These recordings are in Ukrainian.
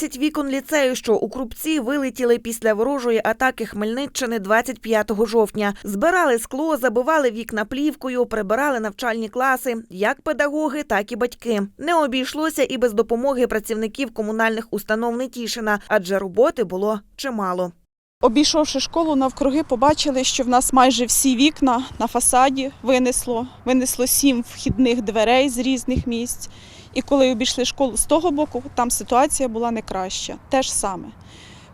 20 вікон ліцею, що у Крупці вилетіли після ворожої атаки Хмельниччини 25 жовтня. Збирали скло, забивали вікна плівкою, прибирали навчальні класи, як педагоги, так і батьки. Не обійшлося і без допомоги працівників комунальних установ Нетішина, адже роботи було чимало. Обійшовши школу навкруги, побачили, що в нас майже всі вікна на фасаді винесло. Винесло сім вхідних дверей з різних місць. І коли обійшли школу з того боку, там ситуація була не краща. Те ж саме.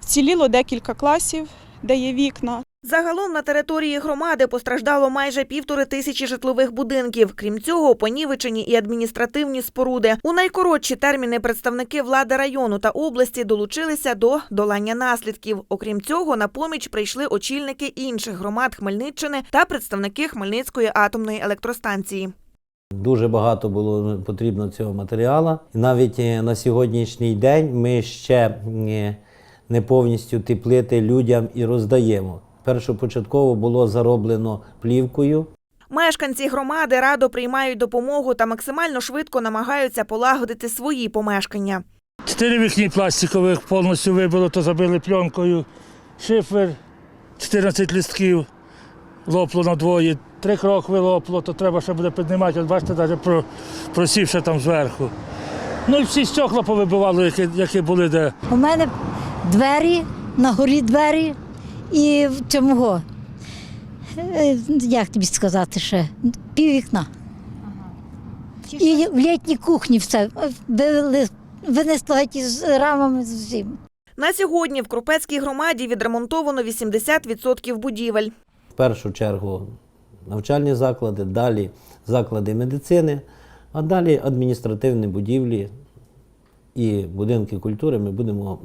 Вціліло декілька класів, де є вікна. Загалом на території громади постраждало майже півтори тисячі житлових будинків. Крім цього, понівечені і адміністративні споруди. У найкоротші терміни представники влади району та області долучилися до долання наслідків. Окрім цього, на поміч прийшли очільники інших громад Хмельниччини та представники Хмельницької атомної електростанції. Дуже багато було потрібно цього матеріалу. І навіть е, на сьогоднішній день ми ще е, не повністю ті плити людям і роздаємо. Першопочатково було зароблено плівкою. Мешканці громади радо приймають допомогу та максимально швидко намагаються полагодити свої помешкання. Чотири вікні пластикових повністю вибило, то забили пленкою. Шифер, 14 листків, лопло на двоє, три крокви лопло, то треба ще буде піднімати. От бачите, навіть про, просів ще там зверху. Ну і всі стекла повибивали, які, які були де. У мене двері, на горі двері і в цьому, е, як тобі сказати ще, пів вікна. І в літній кухні все. Винесло ті з рамами з усім. На сьогодні в Крупецькій громаді відремонтовано 80% будівель. Першу чергу навчальні заклади, далі заклади медицини, а далі адміністративні будівлі і будинки культури ми будемо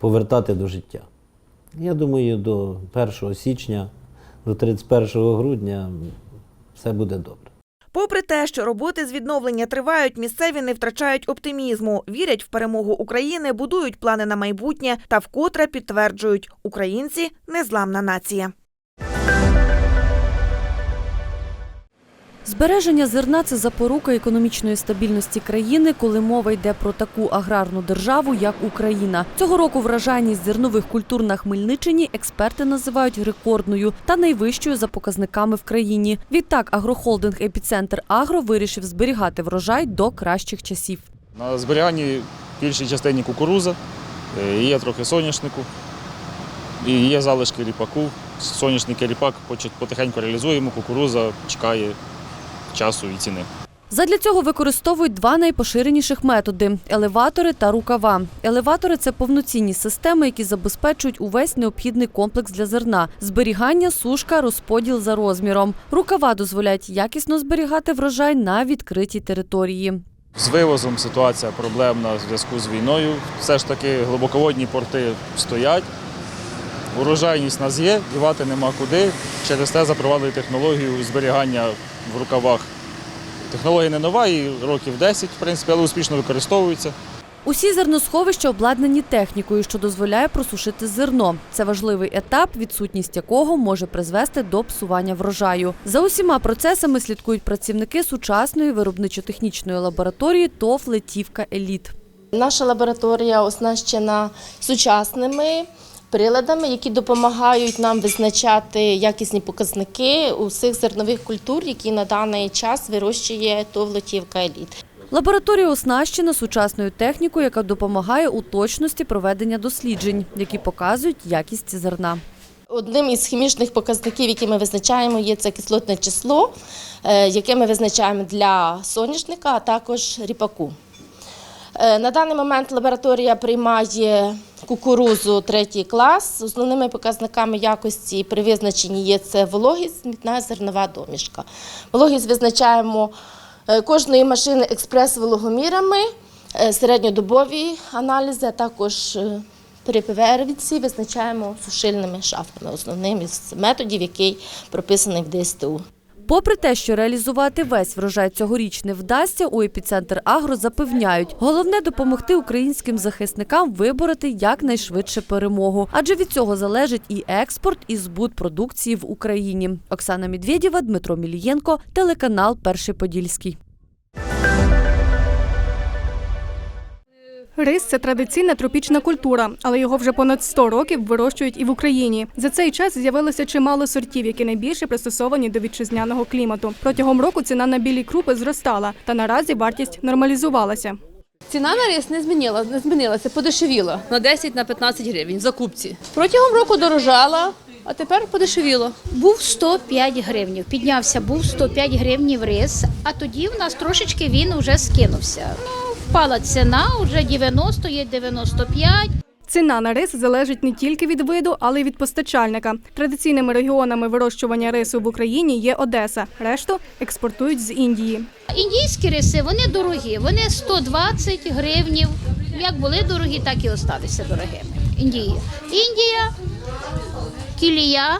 повертати до життя. Я думаю, до 1 січня, до 31 грудня все буде добре. Попри те, що роботи з відновлення тривають, місцеві не втрачають оптимізму, вірять в перемогу України, будують плани на майбутнє та вкотре підтверджують, українці незламна нація. Збереження зерна це запорука економічної стабільності країни, коли мова йде про таку аграрну державу, як Україна. Цього року вражайність зернових культур на Хмельниччині експерти називають рекордною та найвищою за показниками в країні. Відтак, агрохолдинг Епіцентр Агро вирішив зберігати врожай до кращих часів. На зберіганні більшій частині кукуруза, е, є трохи соняшнику, і є залишки ріпаку. Соняшник і ріпак потихеньку реалізуємо, кукуруза чекає часу і ціни. Задля цього використовують два найпоширеніших методи елеватори та рукава. Елеватори це повноцінні системи, які забезпечують увесь необхідний комплекс для зерна: зберігання, сушка, розподіл за розміром. Рукава дозволяють якісно зберігати врожай на відкритій території. З вивозом ситуація проблемна в зв'язку з війною. Все ж таки глибоководні порти стоять. Урожайність у нас є, дівати нема куди. Через те запровадили технологію зберігання в рукавах. Технологія не нова, і років 10, в принципі, але успішно використовується. Усі зерносховища обладнані технікою, що дозволяє просушити зерно. Це важливий етап, відсутність якого може призвести до псування врожаю. За усіма процесами слідкують працівники сучасної виробничо-технічної лабораторії ТОВ «Летівка Еліт». Наша лабораторія оснащена сучасними приладами, які допомагають нам визначати якісні показники усіх зернових культур, які на даний час вирощує ТОВ «Лотівка Еліт». Лабораторія оснащена сучасною технікою, яка допомагає у точності проведення досліджень, які показують якість зерна. Одним із хімічних показників, які ми визначаємо, є це кислотне число, е, яке ми визначаємо для соняшника, а також ріпаку. Е, На даний момент лабораторія приймає кукурузу третій клас. Основними показниками якості при визначенні є це вологість, мітна зернова домішка. Вологість визначаємо е, кожної машини експрес-вологомірами, е, середньодобові аналізи, а також при ПВР-відсі визначаємо сушильними шафами, основним із методів, який прописаний в ДСТУ. Попри те, що реалізувати весь врожай цьогоріч не вдасться, у епіцентр Агро запевняють, головне допомогти українським захисникам вибороти якнайшвидше перемогу, адже від цього залежить і експорт, і збут продукції в Україні. Оксана Медведєва, Дмитро Мілієнко, телеканал Перший Подільський. Рис це традиційна тропічна культура, але його вже понад 100 років вирощують і в Україні. За цей час з'явилося чимало сортів, які найбільше пристосовані до вітчизняного клімату. Протягом року ціна на білі крупи зростала, та наразі вартість нормалізувалася. Ціна на рис не змінила, не змінилася, подешевіла на 10 на 15 гривень закупці. Протягом року дорожала, а тепер подешевіло. Був 105 гривнів. Піднявся, був 105 гривнів рис, а тоді в нас трошечки він вже скинувся. Ну, впала ціна, вже 90, є 95. Ціна на рис залежить не тільки від виду, але й від постачальника. Традиційними регіонами вирощування рису в Україні є Одеса. Решту експортують з Індії. Індійські риси вони дорогі, вони 120 гривнів. Як були дорогі, так і осталися дорогими. Індії. Індія, кілія.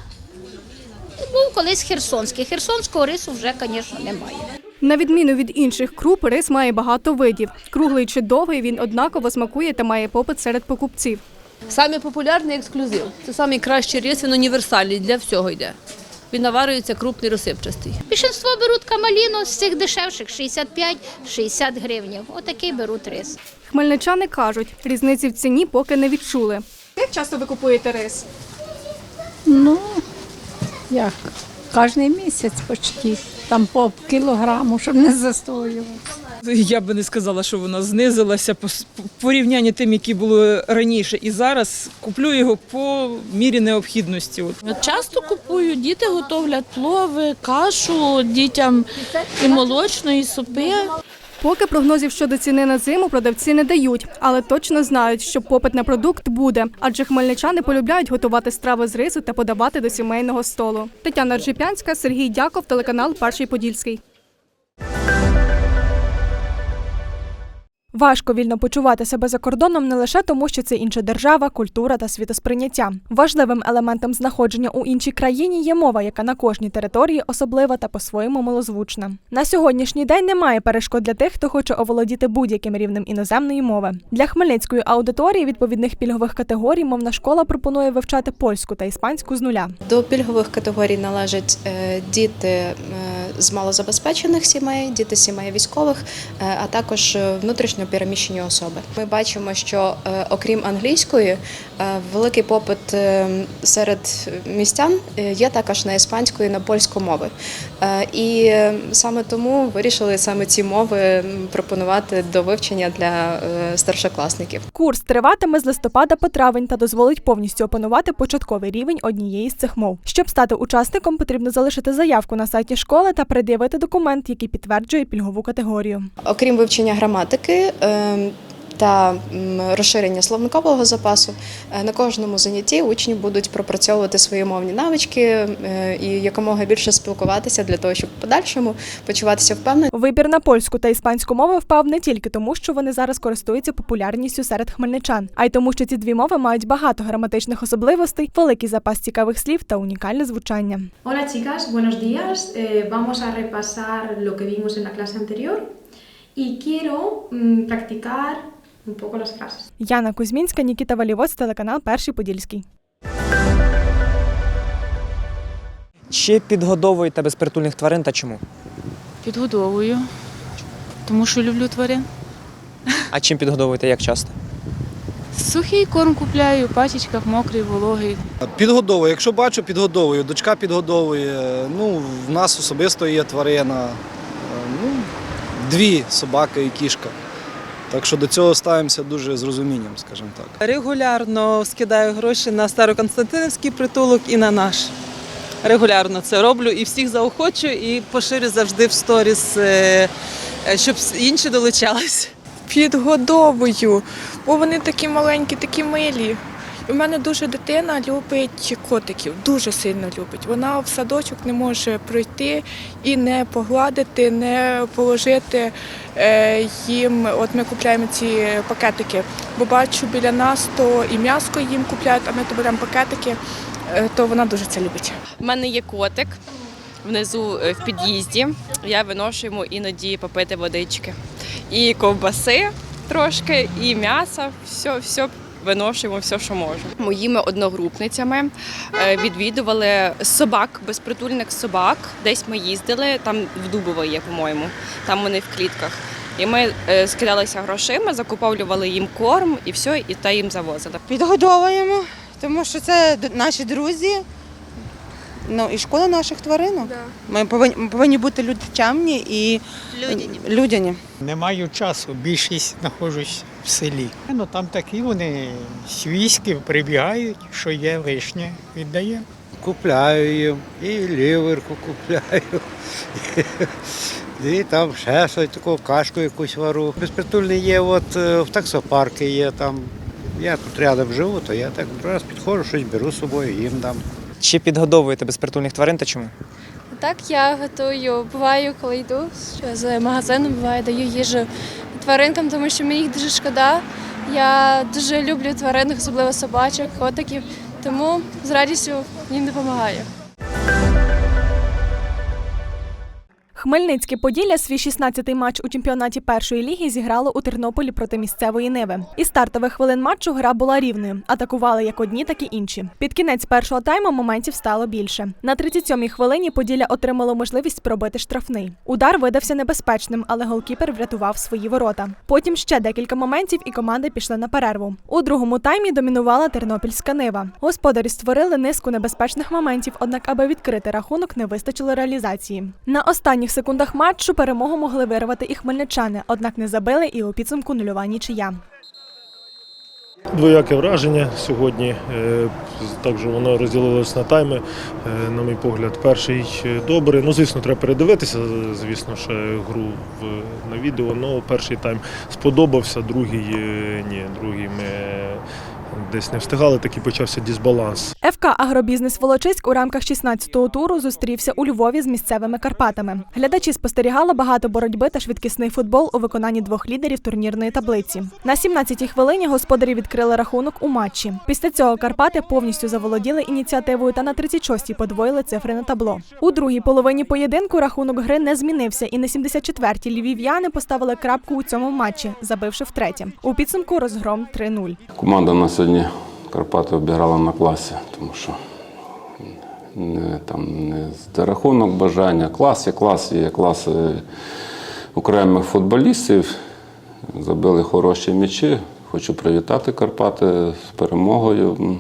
Був колись херсонський. Херсонського рису вже, звісно, немає. На відміну від інших круп, рис має багато видів. Круглий чи довгий він однаково смакує та має попит серед покупців. Самий популярний ексклюзив. Це найкращий рис, він універсальний, для всього йде. Він наварюється крупний розсипчастий. Більшинство беруть камаліну з цих дешевших 65-60 гривнів. Отакий беруть рис. Хмельничани кажуть, різниці в ціні поки не відчули. Як часто ви купуєте рис? Ну, як? Кожний місяць почти. Там по кілограму, щоб не застоювати. Я би не сказала, що вона знизилася по порівнянні тим, які були раніше. І зараз куплю його по мірі необхідності. Часто купую, діти готовлять плови, кашу дітям і молочної, і супи. Поки прогнозів щодо ціни на зиму продавці не дають, але точно знають, що попит на продукт буде, адже хмельничани полюбляють готувати страви з рису та подавати до сімейного столу. Тетяна Ржипянська, Сергій Дяков, телеканал Перший Подільський. Важко вільно почувати себе за кордоном не лише тому, що це інша держава, культура та світосприйняття. Важливим елементом знаходження у іншій країні є мова, яка на кожній території особлива та по-своєму милозвучна. На сьогоднішній день немає перешкод для тих, хто хоче оволодіти будь-яким рівнем іноземної мови. Для хмельницької аудиторії відповідних пільгових категорій мовна школа пропонує вивчати польську та іспанську з нуля. До пільгових категорій належать е, діти е, з малозабезпечених сімей, діти сімей військових, е, а також е, внутрішньо переміщені особи. Ми бачимо, що е, окрім англійської, е, великий попит е, серед містян є також на іспанську і на польську мови. І саме тому вирішили саме ці мови пропонувати до вивчення для старшокласників. Курс триватиме з листопада по травень та дозволить повністю опанувати початковий рівень однієї з цих мов. Щоб стати учасником, потрібно залишити заявку на сайті школи та пред'явити документ, який підтверджує пільгову категорію. Окрім вивчення граматики ем, та розширення словникового запасу, е, на кожному занятті учні будуть пропрацьовувати свої мовні навички е, і якомога більше спілкуватися для того, щоб в подальшому почуватися впевнено. Вибір на польську та іспанську мови впав не тільки тому, що вони зараз користуються популярністю серед хмельничан, а й тому, що ці дві мови мають багато граматичних особливостей, великий запас цікавих слів та унікальне звучання. Hola chicas, buenos días. Eh, vamos a repasar lo que vimos en la clase anterior y quiero mm, practicar un poco las frases. Яна Кузьмінська, Нікіта Валівоць, телеканал Перший Подільський. Чи підгодовуєте безпритульних тварин та чому? Підгодовую, тому що люблю тварин. А чим підгодовуєте, як часто? Сухий корм купляю, пачечках мокрий, вологий. Підгодовую. Якщо бачу, підгодовую. Дочка підгодовує. Ну, в нас особисто є тварина. Дві собака і кішка. Так що до цього ставимося дуже з розумінням, скажімо так. Регулярно скидаю гроші на Староконстантинівський притулок і на наш. Регулярно це роблю і всіх заохочую, і поширю завжди в сторіс, е, е, щоб інші долучались. Підгодовую, бо вони такі маленькі, такі милі. У мене дуже дитина любить котиків, дуже сильно любить. Вона в садочок не може пройти і не погладити, не положити е, їм. От ми купляємо ці пакетики, бо бачу біля нас то і м'яско їм купляють, а ми то беремо пакетики, е, то вона дуже це любить. У мене є котик внизу е, в під'їзді. Я виношу йому іноді попити водички. І ковбаси трошки, і м'ясо, все, все виношуємо, все, що можу. Моїми одногрупницями е, відвідували собак, безпритульних собак. Десь ми їздили, там в Дубово є, по-моєму, там вони в клітках. І ми е, скидалися грошима, закуповлювали їм корм і все, і та їм завозили. Підгодовуємо, тому що це наші друзі. Ну і шкода наших тваринок. Ми повинні, ми повинні бути людчамні і людяні. Не маю часу, більшість знаходжусь в селі. Ну там такі вони свійські прибігають, що є лишнє, віддаємо. Купляю їм, і ліверку купляю. І там ще щось таку кашку якусь вару. Безпритульний є, от е, в таксопарки є там. Я тут рядом живу, то я так раз підходжу, щось беру з собою, їм дам. Чи підгодовуєте безпритульних тварин та чому? Так, я готую. Буваю, коли йду з магазину, буває, даю їжу тваринкам, тому що мені їх дуже шкода. Я дуже люблю тварин, особливо собачок, котиків, тому з радістю їм допомагаю. Хмельницьке Поділля свій 16-й матч у чемпіонаті першої ліги зіграло у Тернополі проти місцевої Ниви. Із стартових хвилин матчу гра була рівною. Атакували як одні, так і інші. Під кінець першого тайму моментів стало більше. На 37-й хвилині Поділля отримало можливість пробити штрафний. Удар видався небезпечним, але голкіпер врятував свої ворота. Потім ще декілька моментів, і команди пішли на перерву. У другому таймі домінувала тернопільська нива. Господарі створили низку небезпечних моментів, однак, аби відкрити рахунок, не вистачило реалізації. На останніх секундах матчу перемогу могли вирвати і хмельничани, однак не забили і у підсумку нульова нічия. Двояке враження сьогодні. Е, Також воно розділилось на тайми. Е, На мій погляд, перший добрий. Ну, звісно, треба передивитися, звісно, ще гру на відео. Ну, перший тайм сподобався, другий е, ні. Другий ми десь не встигали, такий почався дисбаланс. ФК Агробізнес Волочиськ у рамках 16-го туру зустрівся у Львові з місцевими Карпатами. Глядачі спостерігали багато боротьби та швидкісний футбол у виконанні двох лідерів турнірної таблиці. На 17-й хвилині господарі відкрили рахунок у матчі. Після цього Карпати повністю заволоділи ініціативою та на 36-й подвоїли цифри на табло. У другій половині поєдинку рахунок гри не змінився, і на 74-й львів'яни поставили крапку у цьому матчі, забивши втретє. У підсумку розгром 3-0. Команда на сьогодні Карпати обіграла на класі, тому що не, там, не за рахунок бажання. Клас є клас, є клас е, окремих футболістів. Забили хороші м'ячі. Хочу привітати Карпати з перемогою.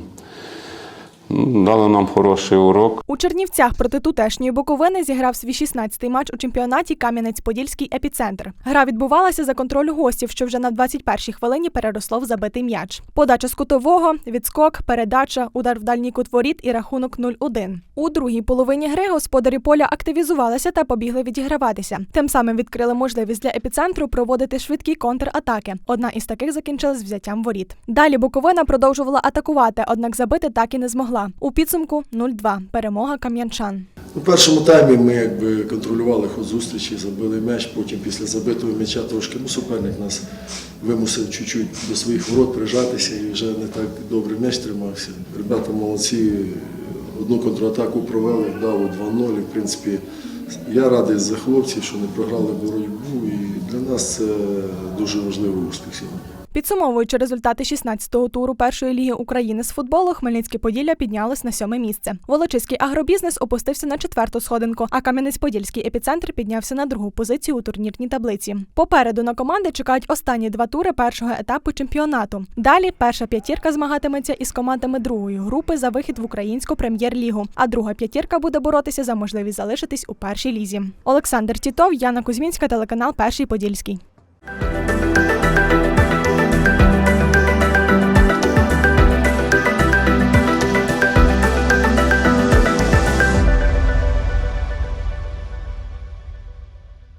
Дали нам хороший урок. У Чернівцях проти тутешньої Буковини зіграв свій 16-й матч у чемпіонаті Кам'янець-Подільський епіцентр. Гра відбувалася за контролю гостів, що вже на 21-й хвилині переросло в забитий м'яч. Подача з кутового, відскок, передача, удар в дальній кут воріт і рахунок 0-1. У другій половині гри господарі поля активізувалися та побігли відіграватися. Тим самим відкрили можливість для епіцентру проводити швидкі контратаки. Одна із таких закінчилась взяттям воріт. Далі Буковина продовжувала атакувати, однак забити так і не змогла. У підсумку 0-2. Перемога кам'янчан. У першому таймі ми якби контролювали ход зустрічі, забили м'яч, потім після забитого м'яча трошки ну, суперник нас вимусив чуть-чуть до своїх ворот прижатися і вже не так добре м'яч тримався. Ребята молодці, одну контратаку провели, дали 2-0. І, в принципі, я радий за хлопців, що не програли боротьбу, і для нас це дуже важливий успіх сьогодні. Підсумовуючи результати 16-го туру першої ліги України з футболу, Хмельницьке Поділля піднялось на сьоме місце. Волочиський агробізнес опустився на четверту сходинку, а Кам'янець-Подільський епіцентр піднявся на другу позицію у турнірній таблиці. Попереду на команди чекають останні два тури першого етапу чемпіонату. Далі перша п'ятірка змагатиметься із командами другої групи за вихід в українську прем'єр-лігу, а друга п'ятірка буде боротися за можливість залишитись у першій лізі. Олександр Тітов, Яна Кузьмінська, телеканал Перший Подільський.